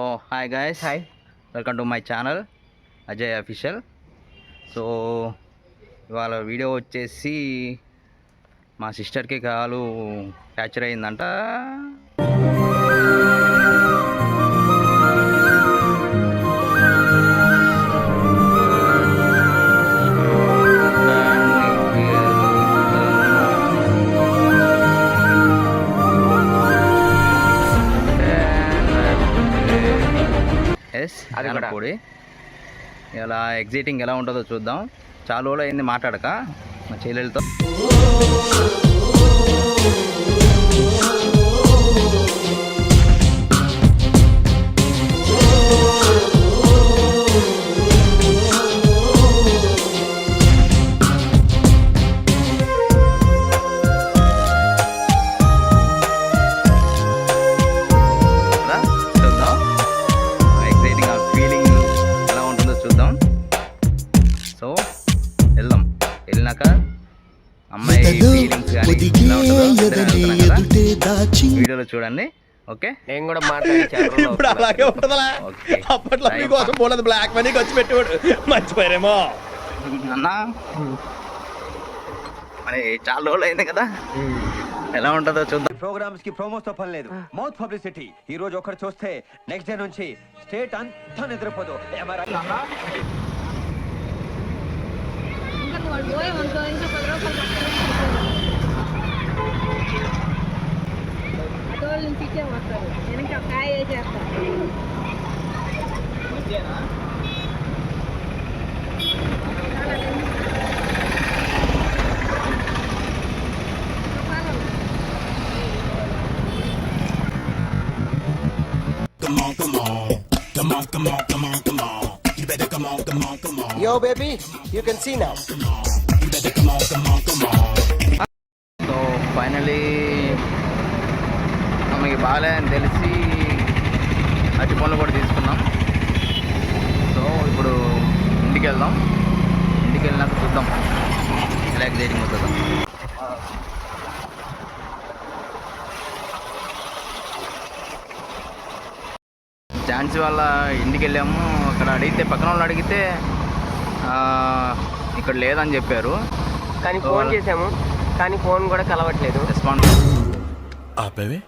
Oh hi guys hi welcome to my channel Ajay official so ఇవాళ video వచ్చేసి మా సిస్టర్కి కాలు ఫ్రాక్చర్ అయిందంట. ఎస్ అది. పొడి ఇలా ఎగ్జిటింగ్ ఎలా ఉంటుందో చూద్దాం. చాలా రోజులు అయింది మాట్లాడక మా చెల్లెలతో. చూడండి. ఓకే? నేను కూడా మాట్లాడి ఇప్పుడు అలాగే ఉంటుందా అప్పట్లో మీకోసం పోలేదు. బ్లాక్ మనీ ఖర్చు పెట్టేవాడు. మర్చిపోయారేమో. అన్నా మరి చాలా రోజులు అయింది కదా. ఎలా ఉంటుందో చూద్దాం. ప్రోగ్రామ్స్కి ప్రోమోస్తో పని లేదు. మౌత్ పబ్లిసిటీ ఈ రోజు ఒకరు చూస్తే నెక్స్ట్ డే నుంచి స్టేట్ అంతా నిద్రపోదు. MRI ఇంకా నువ్వు పోయి ఉంటో ఇంకా పది రూపాయలు అటోళ్ళ నుంచి ఇచ్చే వస్తారు వెనక కాయ వేసేస్తారు Yo, baby, you can see now. So finally ఆమెకి బాగాలేదని తెలిసి అరటి పనులు కూడా తీసుకున్నాం. సో ఇప్పుడు ఇంటికి వెళ్దాం ఇంటికి వెళ్ళినాక చూద్దాం. ఎలా ఎగ్జైటింగ్ అవుతుందో. ఝాన్సీ వాళ్ళ ఇంటికి వెళ్ళాము అక్కడ అడిగితే పక్కన వాళ్ళు అడిగితే ఆ, ఇక్కడ లేదని చెప్పారు. కానీ ఫోన్ చేసాము కానీ ఫోన్ కూడా కలవట్లేదు. రెస్పాన్స్ ఆపేవే?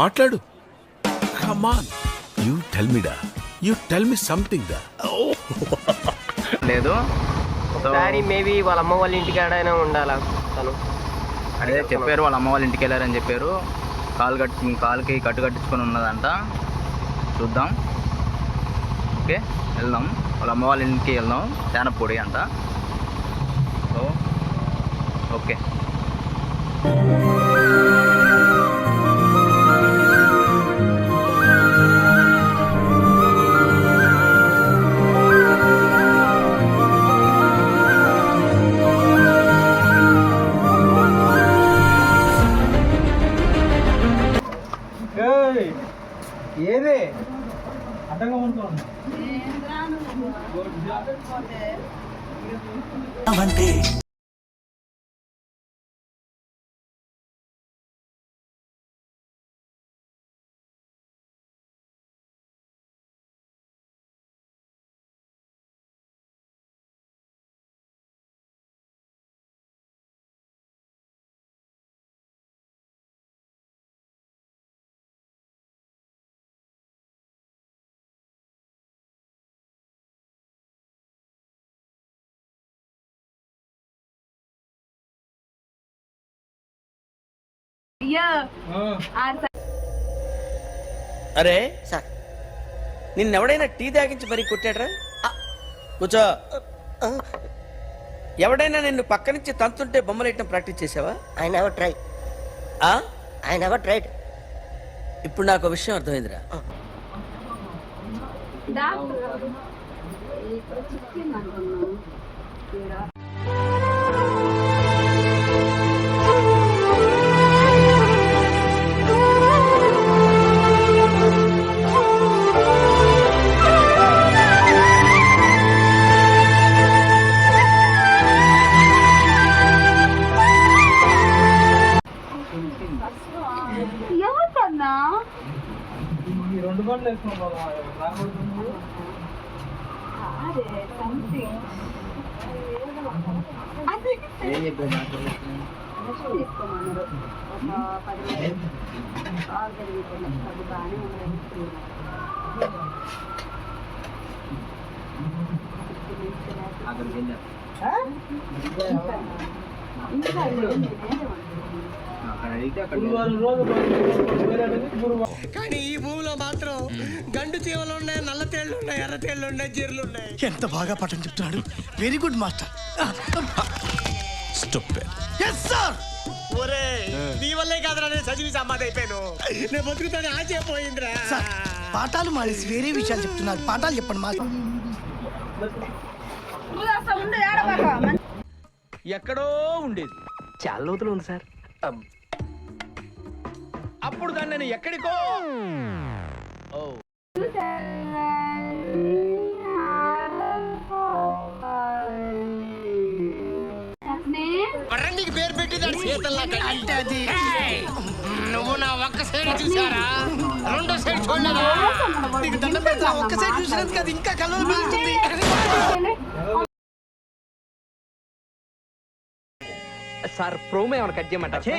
మాట్లాడు. Come on you tell me డా? యూ టెల్ మీ సంథింగ్ దా లేదు. ఒకసారి మేబీ వాళ్ళ అమ్మ వాళ్ళ ఇంటికాడైనా ఉండాలా? తను. అదే చెప్పారు వాళ్ళ అమ్మ వాళ్ళ ఇంటికి వెళ్ళారని చెప్పారు. కాలు కట్టి కాలుకి కట్టు కట్టించుకొని ఉన్నదంట. చూద్దాం. ఓకే వెళ్దాం. వాళ్ళ అమ్మ వాళ్ళ ఇంటికి వెళ్దాం. తేనపొడి అంట. So okay. అడ్డంగా అరే. సార్. నిన్నెవడైనా టీ తాగించి మరీ కొట్టాడ్రా? కూర్చో. ఎవడైనా నిన్ను పక్క నుంచి తంతుంటే బొమ్మలేయటం ప్రాక్టీస్ చేసావా I never tried. ఆ? I never tried. ఇప్పుడు నాకు ఒక విషయం అర్థమైందిరా. డాక్టర్. ఏం చెప్పారు తీసుకోమన్నారు ఒక పది వేలు ఆరు తిరుగుతున్నాం అది బాగానే ఉంది అక్కడికి వెళ్ళారు కానీ ఈ భూమిలో మాత్రం గండు చీమలు ఉన్నాయి నల్ల తేళ్ళు ఉన్నాయి ఎర్ర తేళ్ళు ఉన్నాయి జీర్లు ఉన్నాయి. ఎంత బాగా పట్టం చెప్తున్నాడు. Very good master yes sir ఒరే నీ వల్లే కాదురా నేను చదివి సమాధి అయిపోయాను. నేను బతుకుతాను ఆశపోయిందిరా పాఠాలు మానేసి వేరే విషయాలు చెప్తున్నారు. పాఠాలు చెప్పండి మా ఎక్కడో ఉండేది. చాలా లోతులు ఉంది సార్. అప్పుడు దాన్ని నేను ఎక్కడికో? పేరు సీతల్లా అంటే అది. నువ్వు నా ఒక్క సైడ్ చూసారా రెండో సైడ్ చూడలేదా? నీకు దండం పెడతా. ఒక్క సైడ్ చూసినందుకు అది ఇంకా కలవలు పెరుగుతుంది సార్ ప్రోమో ఏమైనా కట్ చేయమంటారు ఛీ!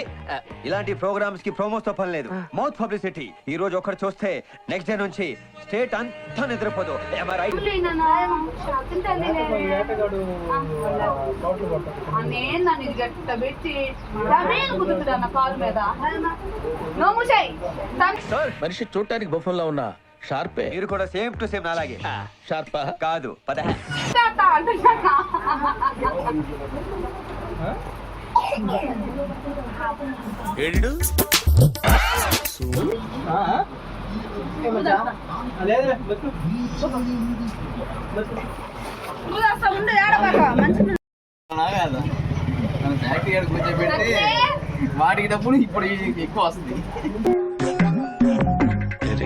ఇలాంటి ప్రోగ్రామ్స్కి ప్రోమోస్తో పని లేదు మౌత్ పబ్లిసిటీ. ఈ రోజు ఒకరు చూస్తే నెక్స్ట్ డే నుంచి స్టేట్ అంతా నిద్రపోదు. Am I right? నాన్న, షాపింగ్ తల్లిలే. ఆ, నేను నన్ను ఇది గట్ట పెట్టి రమేన్ కుదురుతుంది అన్న కాలు మీద. నో ముషాయి మనిషి చూడటానికి బొఫంలో ఉన్న షార్పే. మీరు కూడా సేమ్ టు సేమ్ అలాగే షార్పా? కాదు పద. ఏడు? వాటికి డబ్బులు ఇప్పుడు ఎక్కువ వస్తుంది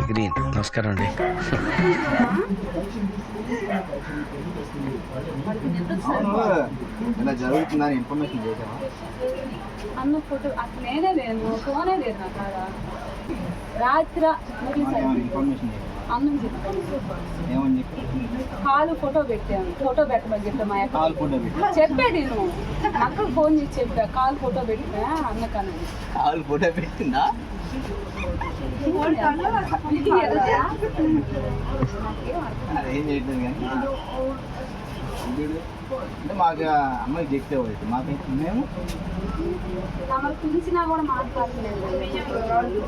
గ్రీన్ నమస్కారం. అండి ఇలా జరుగుతుందని ఇన్ఫర్మేషన్ చేసావా అన్న ఫోటో అసలు నేనే లేను ఫోనే లేదు నా కాడ. రాత్రి ఇన్ఫర్మేషన్ అన్నం ఏమని కాలు ఫోటో పెట్టాను ఫోటో పెట్టమని చెప్పా మా కాల్ ఫోటో పెట్టి? చెప్పాడు నేను అక్కకు ఫోన్ చేసి చెప్పా కాలు ఫోటో పెట్టా అన్నకన్నా. కాల్ ఫోటో పెట్టిందా? అది ఏం చేయట్లేదు కానీ. అంటే మాకు అమ్మాయికి చెప్తే ఒకటి మాకు మేము మమ్మల్ని పిలిచినా కూడా మాట్లాడలేదు.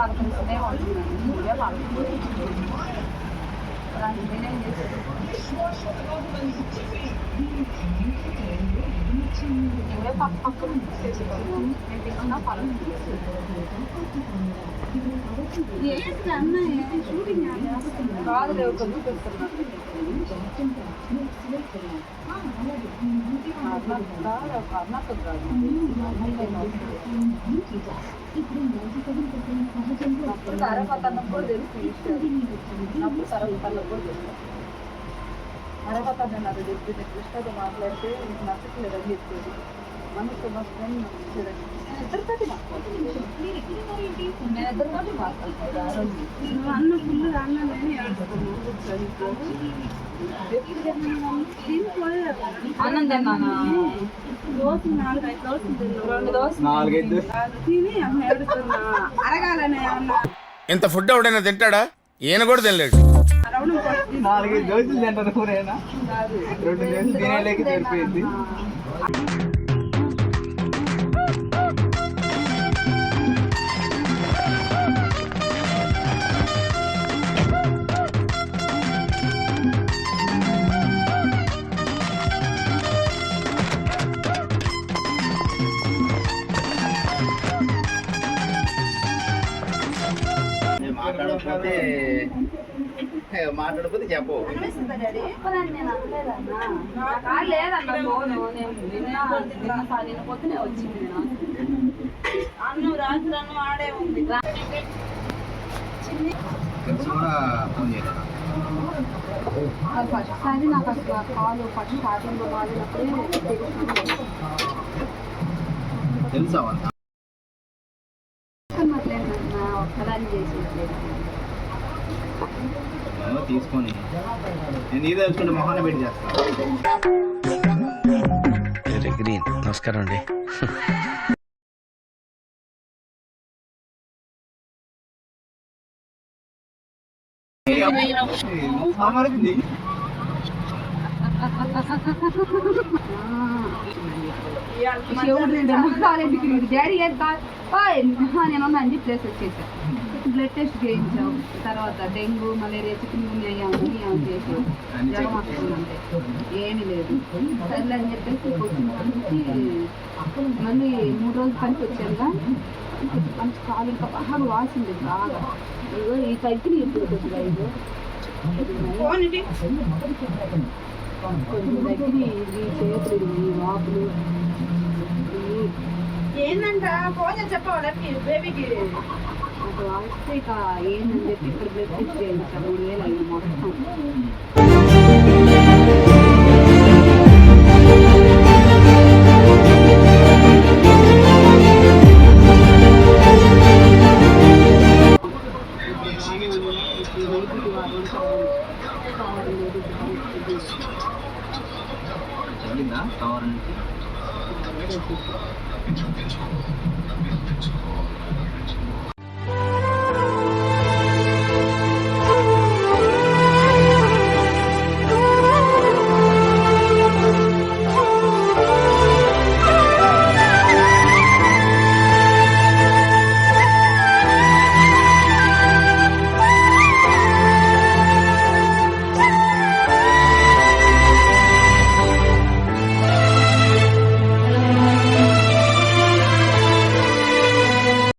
పదకొండునే ఉంటున్నాను నువ్వే పడుకుంటున్నాను నేనేం చేస్తాను నువ్వే పక్క పక్కన తెచ్చుకున్నాను నేను తర్వాత నేను అది చెప్పి కృష్ణతో మాట్లాడితే నీకు నచ్చట్లేదని చెప్పేది మనసు మస్తు చూడండి అన్న ఫుల్ అన్న నేను ఏడుస్తున్నాను. అన్నం తిన్నానా దోశ నాలుగైదు దోశలు తిన్నా రెండు దోశలు నాలుగైదు. తిని అమ్మ ఏడుస్తున్నా. అరగాలనే అన్న. ఇంత ఫుడ్ ఎవడైనా తింటాడా? ఈయన కూడా తినలేడు. నాలుగైదు దోశలు తింటారు కూరేనా రెండు దోశలు తినేలేక సరిపోయింది. పొద్దునే వచ్చింది నేను అన్ను ఆడే ఉంది సారి నాకు అసలు కాల్ ఫస్ట్ స్టార్టింగ్ వాడినప్పుడే తెలుసా వాళ్ళ నా ఒక్కదాన్ని చేసేట్లేదు ఏమో తీసుకొని నేను ఇది తెలుసుకుంటే మొహాన్ని పెట్టి చేస్తాను గ్రీన్ నమస్కారం అండి కాలేజీకి డాడీ నేను అన్ని ప్లేసెస్ చేశాను బ్లడ్ టెస్ట్ చేయించాం తర్వాత డెంగ్యూ మలేరియా చికెన్ గున్యా అవన్నీ చేసి జ్వరం వస్తుందంటే ఏమీ లేదు సర్లే అని చెప్పేసి వచ్చిన మళ్ళీ మూడు రోజులు పనికి వచ్చాక మంచి కాలు ఇంకా బాగా వాసింది బాగా ఈ తగ్గిన ఇప్పుడు కొద్దిగా దగ్గర ఇది చేతులు ఇవి వాపులు ఏంటంట ఫోన్ చెప్పవాలి బేబీకి ఒక వాస్తే ఇక ఏందని చెప్పి ఇక్కడ బ్లడ్ టెస్ట్ మూడు వేలు అయ్యి మొత్తం.